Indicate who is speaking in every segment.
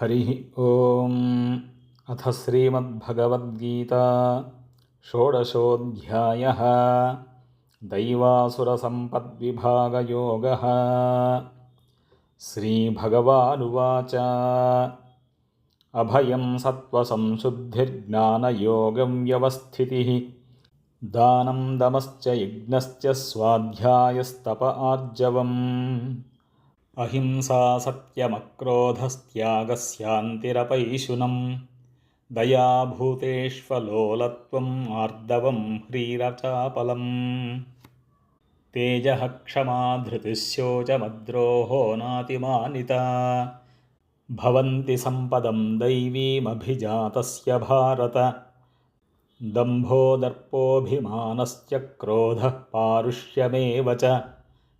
Speaker 1: हरिः ओम्। अथ श्रीमद्भगवद्गीता षोडशोऽध्यायः। दैवासुरसम्पद्विभागयोगः। श्रीभगवानुवाच। अभयं सत्त्वसंशुद्धिर्ज्ञानयोगं व्यवस्थितिः। दानं दमश्च यज्ञश्च स्वाध्यायस्तप आर्जवम्। అహింసా సత్యమక్రోధస్త్యాగస్యాంతిరపైశునం. దయాభూతేష్వలోలత్వం ఆర్దవం హ్రీరచాపలం. తేజ క్షమా ధృతిశోచమద్రోహో నాతిమానిత. భవంతి సంపదం దైవీమభిజాతస్య భారత. దంభోదర్పోభిమానశ్చ క్రోధ పారుష్యమేవ చ.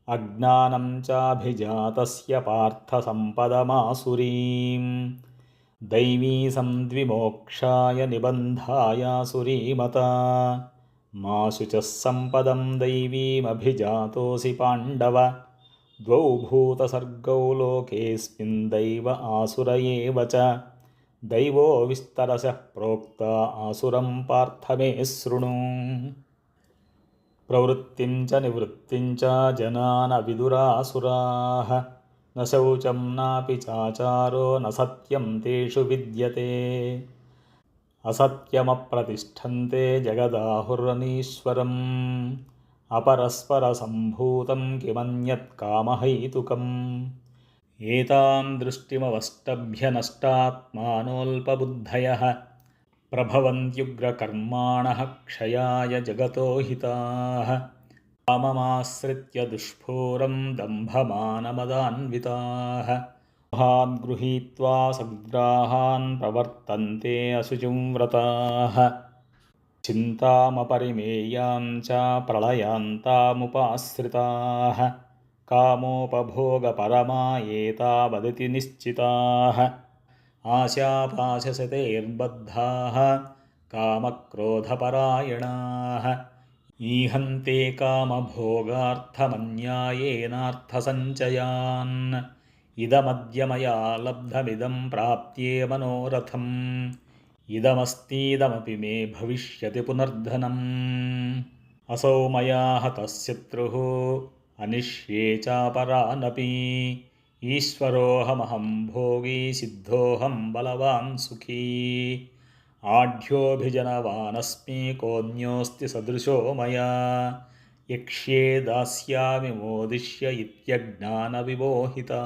Speaker 1: अज्ञानं चाभिजातस्य पार्थसम्पदमासुरीं दैवीसंद्विमोक्षाय निबन्धायासुरीमता माशु च सम्पदं दैवीमभिजातोऽसि पाण्डव। द्वौ भूतसर्गौ लोकेऽस्मिन् दैव आसुर एव च। दैवो विस्तरशः प्रोक्ता आसुरं पार्थ मे शृणु प्रवृत्तिं च निवृत्तिं च जनानविदुरासुराः न शौचं नापि चाचारो न सत्यं तेषु विद्यते असत्यमप्रतिष्ठन्ते जगदाहुरनीश्वरम् अपरस्परसम्भूतं किमन्यत् कामहैतुकम् एतां दृष्टिमवष्टभ्य नष्टात्मानोऽल्पबुद्धयः प्रभवन्त्युग्रकर्माणः क्षयाय जगतो हिताः काममाश्रित्य दुष्पूरं दम्भमानमदान्विताः महाद्गृहीत्वा सद्ग्राहान् प्रवर्तन्ते अशुचिं व्रताः चिन्तामपरिमेयां च प्रलयान्तामुपाश्रिताः कामोपभोगपरमा एतावदिति निश्चिताः आशापाशशतैर्बद्धाः कामक्रोधपरायणाः। ईहन्ते कामभोगार्थमन्यायेनार्थसञ्चयान्। इदमद्य मया लब्धमिदं प्राप्त्ये मनोरथम्। इदमस्तीदमपि मे भविष्यति पुनर्धनम्। असौ मया हतः शत्रुः। अनिष्ये चापरानपि ఈశ్వరోహమహం భోగి సిద్ధోహం బలవాన్ సుఖీ. ఆఢ్యోభిజనవానస్మి కోన్యోస్తి సదృశో మయా. యక్ష్యే దాస్యామి మోదిష్య ఇత్యజ్ఞాన విమోహితా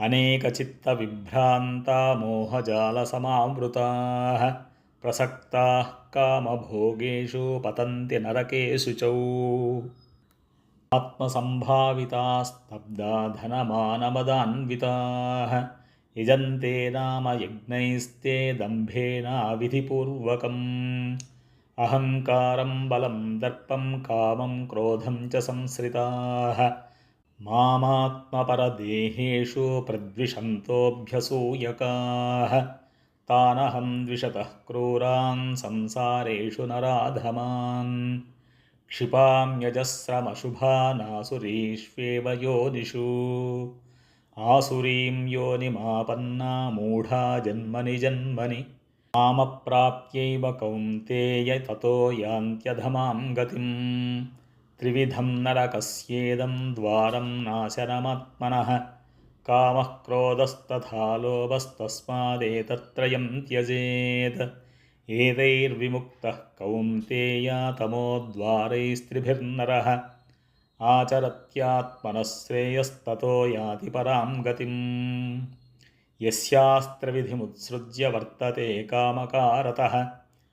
Speaker 1: అనేక చిత్త విభ్రాంత మోహజాల సమావృతా. ప్రసక్తా కామభోగేషు పతంతి నరకేశు చౌ. आत्मसम्भावितास्तब्धा धनमानमदान्विताः यजन्ते नाम यज्ञैस्ते दम्भेनाविधिपूर्वकम्। अहङ्कारं बलं दर्पं कामं क्रोधं च संश्रिताः मामात्मपरदेहेषु प्रद्विषन्तोऽभ्यसूयकाः। तानहं द्विषतः क्रूरान् संसारेषु नराधमान्। क्षिपाम्यजस्रमशुभानासुरीष्वेव योनिषु आसुरीं योनिमापन्ना मूढा जन्मनि जन्मनि मामप्राप्यैव कौन्तेय ततो यान्त्यधमां गतिं त्रिविधं नरकस्येदं द्वारं नाशनमात्मनः कामः क्रोधस्तथा लोभस्तस्मादेतत्त्रयं त्यजेत् एतैर्विमुक्तः कौन्तेया तमोद्वारैस्त्रिभिर्नरः आचरत्यात्मनः श्रेयस्ततो याति परां गतिम् यस्यास्त्रविधिमुत्सृज्य वर्तते कामकारतः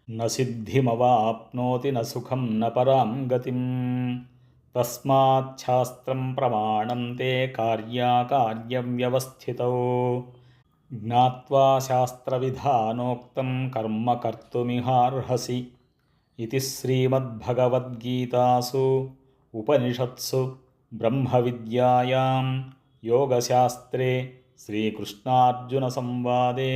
Speaker 1: न सिद्धिमवाप्नोति न सुखं न परां गतिम् तस्माच्छास्त्रं प्रमाणं ते कार्याकार्यव्यवस्थितौ ज्ञात्वा शास्त्रविधानोक्तं कर्म कर्तुमिहार्हसि इति श्रीमद्भगवद्गीतासु उपनिषत्सु ब्रह्मविद्यायां योगशास्त्रे श्रीकृष्णार्जुनसंवादे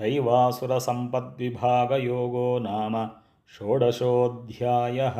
Speaker 1: दैवासुरसम्पद्विभागयोगो नाम षोडशोऽध्यायः